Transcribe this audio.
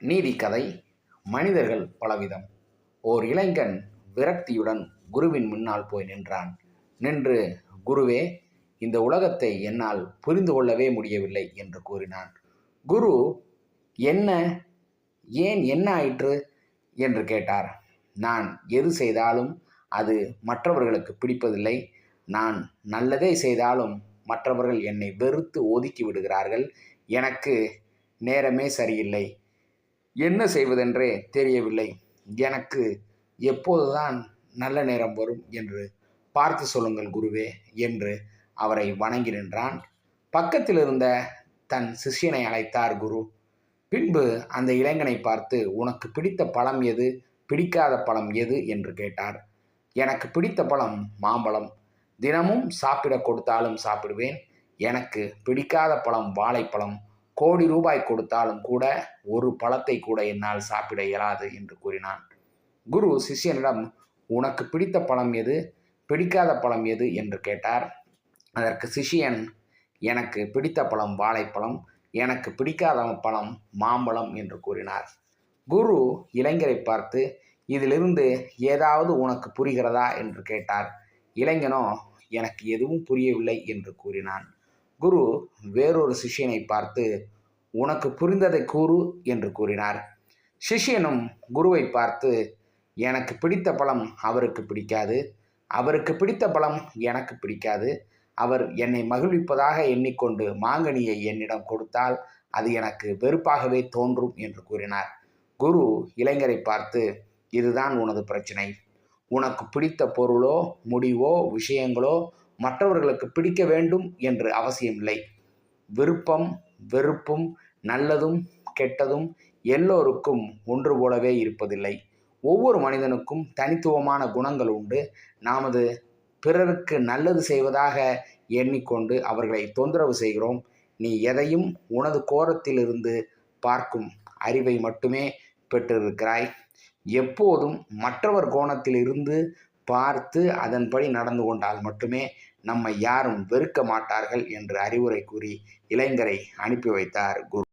நீதி கதை மனிதர்கள் பலவிதம். ஓர் இளைஞன் விரக்தியுடன் குருவின் முன்னால் போய் நின்றான். நின்று குருவே இந்த உலகத்தை என்னால் புரிந்து கொள்ளவே முடியவில்லை என்று கூறினான். குரு என்ன ஏன் என்ன ஆயிற்று? என்று கேட்டார். நான் எது செய்தாலும் அது மற்றவர்களுக்கு பிடிப்பதில்லை. நான் நல்லதே செய்தாலும் மற்றவர்கள் என்னை வெறுத்து ஒதுக்கி விடுகிறார்கள். எனக்கு நேரமே சரியில்லை. என்ன செய்வதென்றே தெரியவில்லை. எனக்கு எப்போதுதான் நல்ல நேரம் வரும் என்று பார்த்து சொல்லுங்கள் குருவே என்று அவரை வணங்கி நின்றான். பக்கத்தில் இருந்த தன் சிஷ்யனை அழைத்தார் குரு. பின்பு அந்த இளைஞனை பார்த்து உனக்கு பிடித்த பழம் எது? பிடிக்காத பழம் எது? என்று கேட்டார். எனக்கு பிடித்த பழம் மாம்பழம். தினமும் சாப்பிட கொடுத்தாலும் சாப்பிடுவேன். எனக்கு பிடிக்காத பழம் வாழைப்பழம். கோடி ரூபாய் கொடுத்தாலும் கூட ஒரு பழத்தை கூட என்னால் சாப்பிட இயலாது என்று கூறினான். குரு சிஷ்யனிடம் உனக்கு பிடித்த பழம் எது? பிடிக்காத பழம் எது? என்று கேட்டார். அதற்கு சிஷ்யன் எனக்கு பிடித்த பழம் வாழைப்பழம் எனக்கு பிடிக்காத பழம் மாம்பழம் என்று கூறினார். குரு இளைஞரை பார்த்து இதிலிருந்து ஏதாவது உனக்கு புரிகிறதா? என்று கேட்டார். இளைஞனோ எனக்கு எதுவும் புரியவில்லை என்று கூறினான். குரு வேறொரு சிஷ்யனை பார்த்து உனக்கு புரிந்ததை கூறு என்று கூறினார். சிஷ்யனும் குருவை பார்த்து எனக்கு பிடித்த பழம் அவருக்கு பிடிக்காது. அவருக்கு பிடித்த பழம் எனக்கு பிடிக்காது. அவர் என்னை மகிழ்விப்பதாக எண்ணிக்கொண்டு மாங்கனியை என்னிடம் கொடுத்தால் அது எனக்கு வெறுப்பாகவே தோன்றும் என்று கூறினார். குரு இளைஞரை பார்த்து இதுதான் உனது பிரச்சனை. உனக்கு பிடித்த பொருளோ முடிவோ விஷயங்களோ மற்றவர்களுக்கு பிடிக்க வேண்டும் என்று அவசியமில்லை. விருப்பம் வெறுப்பும் நல்லதும் கெட்டதும் எல்லோருக்கும் ஒன்று போலவே இருப்பதில்லை. ஒவ்வொரு மனிதனுக்கும் தனித்துவமான குணங்கள் உண்டு. நாமது பிறருக்கு நல்லது செய்வதாக எண்ணிக்கொண்டு அவர்களை தொந்தரவு செய்கிறோம். நீ எதையும் உனது கோரத்திலிருந்து பார்க்கும் அறிவை மட்டுமே பெற்றிருக்கிறாய். எப்போதும் மற்றவர் கோணத்தில் இருந்து பார்த்து அதன்படி நடந்து கொண்டால் மட்டுமே நம்மை யாரும் வெறுக்க மாட்டார்கள் என்று அறிவுரை கூறி இளைஞரை அனுப்பி வைத்தார் குரு.